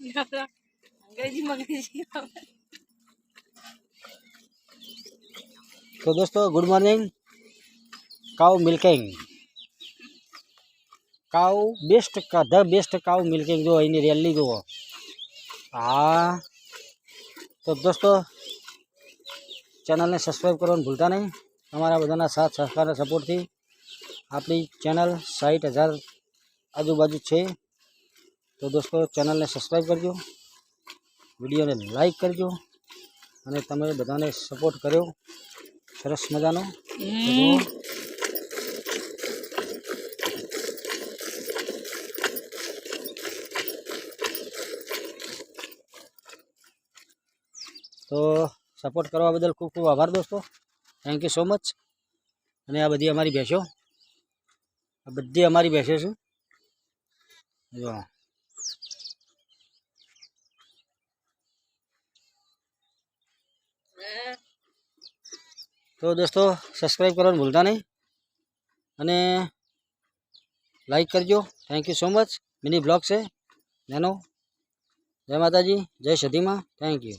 અંગ્રેજી મંગ્રેજી તો દોસ્તો good morning cow milking cow best the best cow milking જો એની રેલી જુઓ. હા. તો દોસ્તો ચેનલને સબસ્ક્રાઈબ કરવાનું ભૂલતા નહીં. તમારા બધાના સાથ સહકાર સપોર્ટથી આપણી ચેનલ સાઠ હજાર આજુબાજુ છે. તો દોસ્તો, ચેનલને સબસ્ક્રાઈબ કરજો, વિડીયોને લાઈક કરજો, અને તમે બધાને સપોર્ટ કર્યો. સરસ મજાનો. તો સપોર્ટ કરવા બદલ ખૂબ ખૂબ આભાર દોસ્તો. થેન્ક યુ સો મચ અને આ બધી અમારી ભેંસો. આ બધી અમારી ભેંસો છે. જો. તો દોસ્તો સબસ્ક્રાઈબ કરવાનું ભૂલતા નહીં અને લાઈક કરજો. Thank you so much mini blog છે. નેનો જય માતાજી. જય સધીમાં થેન્ક યુ